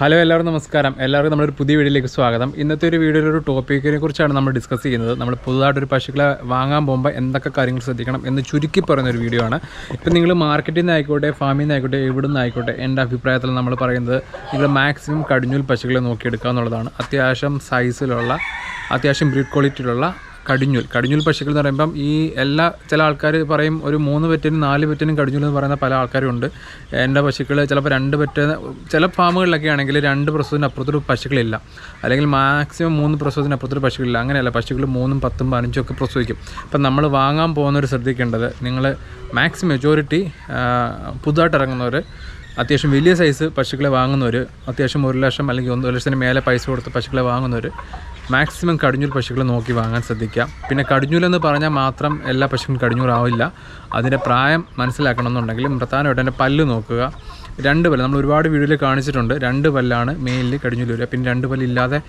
Hello എല്ലാവർക്കും നമസ്കാരം. എല്ലാവർക്കും നമ്മുടെ ഒരു പുതിയ വീഡിയോയിലേക്ക് സ്വാഗതം. ഇന്നത്തെ ഒരു വീഡിയോയിൽ ഒരു ടോപ്പിക്കിനെ കുറിച്ചാണ് നമ്മൾ ഡിസ്കസ് ചെയ്യുന്നത്. നമ്മൾ പുതുതായിട്ടൊരു പശുക്കളെ വാങ്ങാൻ പോകുമ്പോൾ എന്തൊക്കെ കാര്യങ്ങൾ ശ്രദ്ധിക്കണം എന്ന് ചുരുക്കി പറയുന്ന ഒരു വീഡിയോ ആണ്. ഇപ്പം നിങ്ങൾ മാർക്കറ്റിൽ നിന്ന് ആയിക്കോട്ടെ ഫാമിൽ നിന്ന് ആയിക്കോട്ടെ എവിടെ നിന്ന് ആയിക്കോട്ടെ എന്റെ അഭിപ്രായത്തിൽ നമ്മൾ പറയുന്നത് നിങ്ങൾ മാക്സിമം കടിഞ്ഞൂൽ പശുക്കളെ നോക്കിയെടുക്കുക എന്നുള്ളതാണ്. അത്യാവശ്യം സൈസിലുള്ള അത്യാവശ്യം ബ്രീഡ് ക്വാളിറ്റിയിലുള്ള കടിഞ്ഞൂൽ. കടിഞ്ഞൂൽ പക്ഷികൾ എന്ന് പറയുമ്പം ഈ എല്ലാ ചില ആൾക്കാർ പറയും ഒരു മൂന്ന് പെറ്റിനും നാല് പെറ്റിനും കടിഞ്ഞൂൽ എന്ന് പറയുന്ന പല ആൾക്കാരും ഉണ്ട് എന്റെ പശുക്കൾ ചിലപ്പോൾ രണ്ട് പെറ്റ് ചില ഫാമുകളിലൊക്കെ ആണെങ്കിൽ രണ്ട് പ്രസവത്തിന് അപ്പുറത്തൊരു പശുക്കളില്ല. അല്ലെങ്കിൽ മാക്സിമം മൂന്ന് പ്രസവത്തിന് അപ്പുറത്തൊരു പശുക്കളില്ല. അങ്ങനെയല്ല പശുക്കൾ മൂന്നും പത്തും പതിനഞ്ചും ഒക്കെ പ്രസവിക്കും. അപ്പം നമ്മൾ വാങ്ങാൻ പോകുന്നവർ ശ്രദ്ധിക്കേണ്ടത് നിങ്ങൾ മാക്സിമം മെജോറിറ്റി പുതുതായിട്ട് ഇറങ്ങുന്നവർ അത്യാവശ്യം വലിയ സൈസ് പശുക്കളെ വാങ്ങുന്നവർ അത്യാവശ്യം ഒരു ലക്ഷം അല്ലെങ്കിൽ ഒന്ന് ലക്ഷത്തിന് മേലെ പൈസ കൊടുത്ത് പശുക്കളെ വാങ്ങുന്നവർ മാക്സിമം കടിഞ്ഞൂൽ പശുക്കളെ നോക്കി വാങ്ങാൻ ശ്രദ്ധിക്കുക. പിന്നെ കടിഞ്ഞൂലെന്ന് പറഞ്ഞാൽ മാത്രം എല്ലാ പശുക്കളും കടിഞ്ഞൂറാവില്ല. അതിന്റെ പ്രായം മനസ്സിലാക്കണമെന്നുണ്ടെങ്കിൽ പ്രധാനമായിട്ട് എന്റെ പല്ല് നോക്കുക. രണ്ട് പല്ല് നമ്മൾ ഒരുപാട് വീഡിയോയിൽ കാണിച്ചിട്ടുണ്ട്. രണ്ട് പല്ലാണ് മെയിനിൽ കടിഞ്ഞൂൽ വരിക. പിന്നെ രണ്ട് പല്ലില്ലാതെ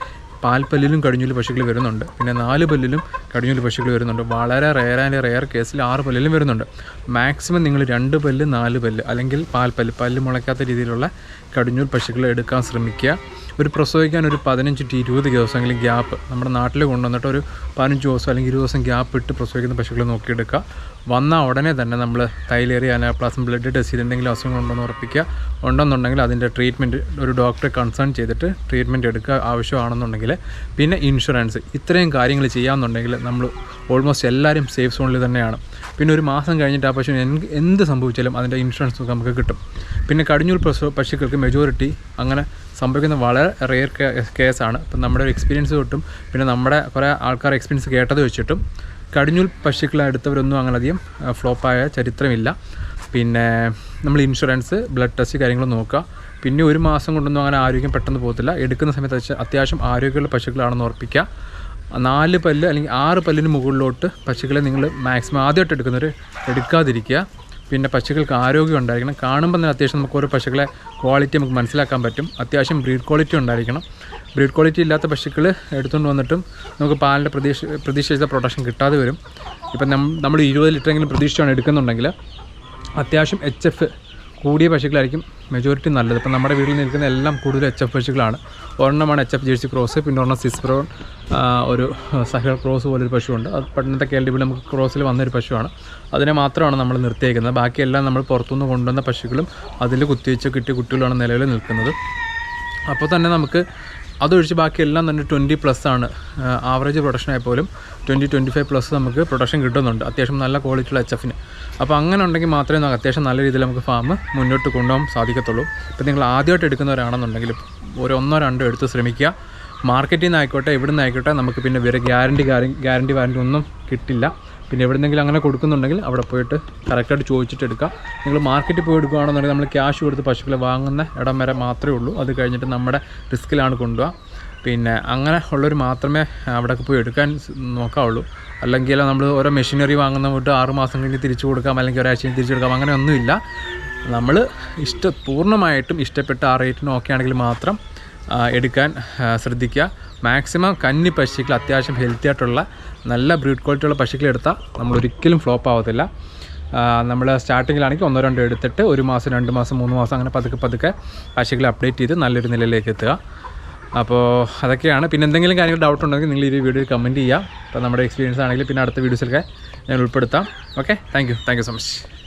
പാൽപ്പല്ലിലും കടിഞ്ഞൂൽ പശുക്കൾ വരുന്നുണ്ട്. പിന്നെ നാല് പല്ലിലും കടിഞ്ഞൂൽ പശുക്കൾ വരുന്നുണ്ട്. വളരെ റെയർ ആൻഡ് റെയർ കേസിൽ ആറ് പല്ലിലും വരുന്നുണ്ട്. മാക്സിമം നിങ്ങൾ രണ്ട് പല്ല് നാല് പല്ല് അല്ലെങ്കിൽ പാൽപ്പല്ല് പല്ല് മുളയ്ക്കാത്ത രീതിയിലുള്ള കടിഞ്ഞൂൽ പശുക്കളെ എടുക്കാൻ ശ്രമിക്കുക. ഒരു പ്രസവിക്കാൻ ഒരു പതിനഞ്ച് ടു ഇരുപത് ദിവസമെങ്കിലും ഗ്യാപ്പ് നമ്മുടെ നാട്ടിൽ കൊണ്ടുവന്നിട്ട് ഒരു പതിനഞ്ച് ദിവസം അല്ലെങ്കിൽ ഇരുപത് ദിവസം ഗ്യാപ്പ് ഇട്ട് പ്രസവിക്കുന്ന പശുക്കളെ നോക്കിയെടുക്കുക. വന്നാൽ ഉടനെ തന്നെ നമ്മൾ തൈലേറി അനാപ്ലാസം ബ്ലഡ് ടെസ്റ്റ് ചെയ്ത് എന്തെങ്കിലും അസുഖങ്ങളുണ്ടോ ഉറപ്പിക്കുക. ഉണ്ടെന്നുണ്ടെങ്കിൽ അതിന്റെ ട്രീറ്റ്മെന്റ് ഒരു ഡോക്ടറെ കൺസേൺ ചെയ്തിട്ട് ട്രീറ്റ്മെന്റ് എടുക്കുക ആവശ്യമാണെന്നുണ്ടെങ്കിൽ. പിന്നെ ഇൻഷുറൻസ്. ഇത്രയും കാര്യങ്ങൾ ചെയ്യാമെന്നുണ്ടെങ്കിൽ നമ്മൾ ഓൾമോസ്റ്റ് എല്ലാവരും സേഫ് സോണിൽ തന്നെയാണ്. പിന്നെ ഒരു മാസം കഴിഞ്ഞിട്ട് ആ പശുവിന് എന്ത് സംഭവിച്ചാലും അതിന്റെ ഇൻഷുറൻസ് നമുക്ക് കിട്ടും. പിന്നെ കടിഞ്ഞൂൽ പശു പശുക്കൾക്ക് മെജോറിറ്റി അങ്ങനെ സംഭവിക്കുന്ന വളരെ റെയർ കേസാണ് ഇപ്പം നമ്മുടെ ഒരു എക്സ്പീരിയൻസ് തൊട്ടും പിന്നെ നമ്മുടെ കുറേ ആൾക്കാർ എക്സ്പീരിയൻസ് കേട്ടത് വെച്ചിട്ടും കടിഞ്ഞൂൽ പശുക്കളെ എടുത്തവരൊന്നും അങ്ങനെ അധികം ഫ്ലോപ്പായ ചരിത്രമില്ല. പിന്നെ നമ്മൾ ഇൻഷുറൻസ് ബ്ലഡ് ടെസ്റ്റ് കാര്യങ്ങൾ നോക്കുക. പിന്നെ ഒരു മാസം കൊണ്ടൊന്നും അങ്ങനെ ആരോഗ്യം പെട്ടെന്ന് പോകത്തില്ല. എടുക്കുന്ന സമയത്ത് അത്യാവശ്യം ആരോഗ്യമുള്ള പശുക്കളാണെന്ന് ഉറപ്പിക്കുക. നാല് പല്ല് അല്ലെങ്കിൽ ആറ് പല്ലിന് മുകളിലോട്ട് പശുക്കളെ നിങ്ങൾ മാക്സിമം ആദ്യമായിട്ട് എടുക്കുന്നവർ എടുക്കാതിരിക്കുക. പിന്നെ പശുക്കൾക്ക് ആരോഗ്യം ഉണ്ടായിരിക്കണം. കാണുമ്പോൾ തന്നെ അത്യാവശ്യം നമുക്ക് ഓരോ പശുക്കളെ ക്വാളിറ്റി നമുക്ക് മനസ്സിലാക്കാൻ പറ്റും. അത്യാവശ്യം ബ്രീഡ് ക്വാളിറ്റി ഉണ്ടായിരിക്കണം. ബ്രീഡ് ക്വാളിറ്റി ഇല്ലാത്ത പശുക്കൾ എടുത്തുകൊണ്ട് വന്നിട്ടും നമുക്ക് പാലിന്റെ പ്രതീക്ഷ പ്രതീക്ഷിച്ച പ്രൊഡക്ഷൻ കിട്ടാതെ വരും. ഇപ്പം നമ്മൾ ഇരുപത് ലിറ്ററെങ്കിലും പ്രതീക്ഷിച്ചാണ് എടുക്കുന്നുണ്ടെങ്കിൽ അത്യാവശ്യം എച്ച് എഫ് കൂടിയ പശുക്കളായിരിക്കും മെജോറിറ്റി നല്ലത്. ഇപ്പം നമ്മുടെ വീട്ടിൽ നിൽക്കുന്ന എല്ലാം കൂടുതൽ എച്ച് എഫ് പശുക്കളാണ്. ഒരെണ്ണമാണ് എച്ച് എഫ് ജേഴ്സി ക്രോസ് പിന്നെ ഒരെണ്ണം സിസ്പ്രോൺ ഒരു സഹൽ ക്രോസ് പോലൊരു പശുവുണ്ട്. അത് പട്ടണത്തെ കേൾഡിബിൾ നമുക്ക് ക്രോസിൽ വന്നൊരു പശുവാണ്. അതിനെ മാത്രമാണ് നമ്മൾ നിർത്തിയേക്കുന്നത്. ബാക്കിയെല്ലാം നമ്മൾ പുറത്തുനിന്ന് കൊണ്ടുവന്ന പശുക്കളും അതിൽ കുത്തിവെച്ച് കിട്ടിയ കുട്ടികളാണ് നിലവിൽ നിൽക്കുന്നത്. അപ്പോൾ തന്നെ നമുക്ക് അതൊഴിച്ച് ബാക്കിയെല്ലാം തന്നെ ട്വന്റി പ്ലസ് ആണ്. ആവറേജ് പ്രൊഡക്ഷൻ പോലും ട്വന്റി ട്വന്റി ഫൈവ് പ്ലസ് നമുക്ക് പ്രൊഡക്ഷൻ കിട്ടുന്നുണ്ട്. അത്യാവശ്യം നല്ല ക്വാളിറ്റിയുള്ള എച്ച് എഫിന് അപ്പോൾ അങ്ങനെ ഉണ്ടെങ്കിൽ മാത്രമേ നമുക്ക് അത്യാവശ്യം നല്ല രീതിയിൽ നമുക്ക് ഫാം മുന്നോട്ട് കൊണ്ടുപോകാൻ സാധിക്കത്തുള്ളൂ. ഇപ്പോൾ നിങ്ങൾ ആദ്യമായിട്ട് എടുക്കുന്നവരാണെന്നുണ്ടെങ്കിൽ ഒരു ഒന്നോ രണ്ടോ എടുത്ത് ശ്രമിക്കുക. മാർക്കറ്റിൽ നിന്ന് ആയിക്കോട്ടെ എവിടെ നിന്ന് ആയിക്കോട്ടെ നമുക്ക് പിന്നെ വേറെ ഗ്യാരണ്ടി ഗ്യാരണ്ടി വാരണ്ടി ഒന്നും കിട്ടില്ല. പിന്നെ എവിടെന്നെങ്കിലും അങ്ങനെ കൊടുക്കുന്നുണ്ടെങ്കിൽ അവിടെ പോയിട്ട് കറക്റ്റായിട്ട് ചോദിച്ചിട്ട് എടുക്കാം. നിങ്ങൾ മാർക്കറ്റിൽ പോയി എടുക്കുകയാണെന്നുണ്ടെങ്കിൽ നമ്മൾ ക്യാഷ് കൊടുത്ത് പശുക്കളെ വാങ്ങുന്ന ഇടം വരെ മാത്രമേ ഉള്ളൂ. അത് കഴിഞ്ഞിട്ട് നമ്മുടെ റിസ്ക്കിലാണ് കൊണ്ടുപോകുക പിന്നെ അങ്ങനെ ഉള്ളവർ മാത്രമേ അവിടെയൊക്കെ പോയി എടുക്കാൻ നോക്കാവുള്ളൂ. അല്ലെങ്കിൽ നമ്മൾ ഓരോ മെഷീനറി വാങ്ങുന്ന വിട്ട് ആറ് മാസം കഴിഞ്ഞ് തിരിച്ചു കൊടുക്കാം അല്ലെങ്കിൽ ഒരാഴ്ച തിരിച്ചു കൊടുക്കാം അങ്ങനെ ഒന്നുമില്ല. നമ്മൾ ഇഷ്ട പൂർണമായിട്ടും ഇഷ്ടപ്പെട്ട ആ റേറ്റിന് ഓക്കെ ആണെങ്കിൽ മാത്രം എടുക്കാൻ ശ്രദ്ധിക്കുക. മാക്സിമം കന്നി പശുക്കൾ അത്യാവശ്യം ഹെൽത്തി ആയിട്ടുള്ള നല്ല ബ്രീഡ് ക്വാളിറ്റിയുള്ള പശുക്കൾ എടുത്താൽ നമ്മൾ ഒരിക്കലും ഫ്ലോപ്പ് ആവത്തില്ല. നമ്മൾ സ്റ്റാർട്ടിങ്ങിലാണെങ്കിൽ ഒന്നോ രണ്ടോ എടുത്തിട്ട് ഒരു മാസം രണ്ട് മാസം മൂന്ന് മാസം അങ്ങനെ പതുക്കെ പതുക്കെ പശുക്കളെ അപ്ഡേറ്റ് ചെയ്ത് നല്ലൊരു നിലയിലേക്ക് എത്തുക. അപ്പോൾ അതൊക്കെയാണ്. പിന്നെ എന്തെങ്കിലും കാര്യങ്ങൾ ഡൗട്ട് ഉണ്ടെങ്കിൽ നിങ്ങൾ ഈ വീഡിയോയിൽ കമന്റ് ചെയ്യുക. അപ്പോൾ നമ്മുടെ എക്സ്പീരിയൻസ് ആണെങ്കിൽ പിന്നെ അടുത്ത വീഡിയോസിലൊക്കെ ഞാൻ ഉൾപ്പെടുത്താം. Okay thank you thank you so much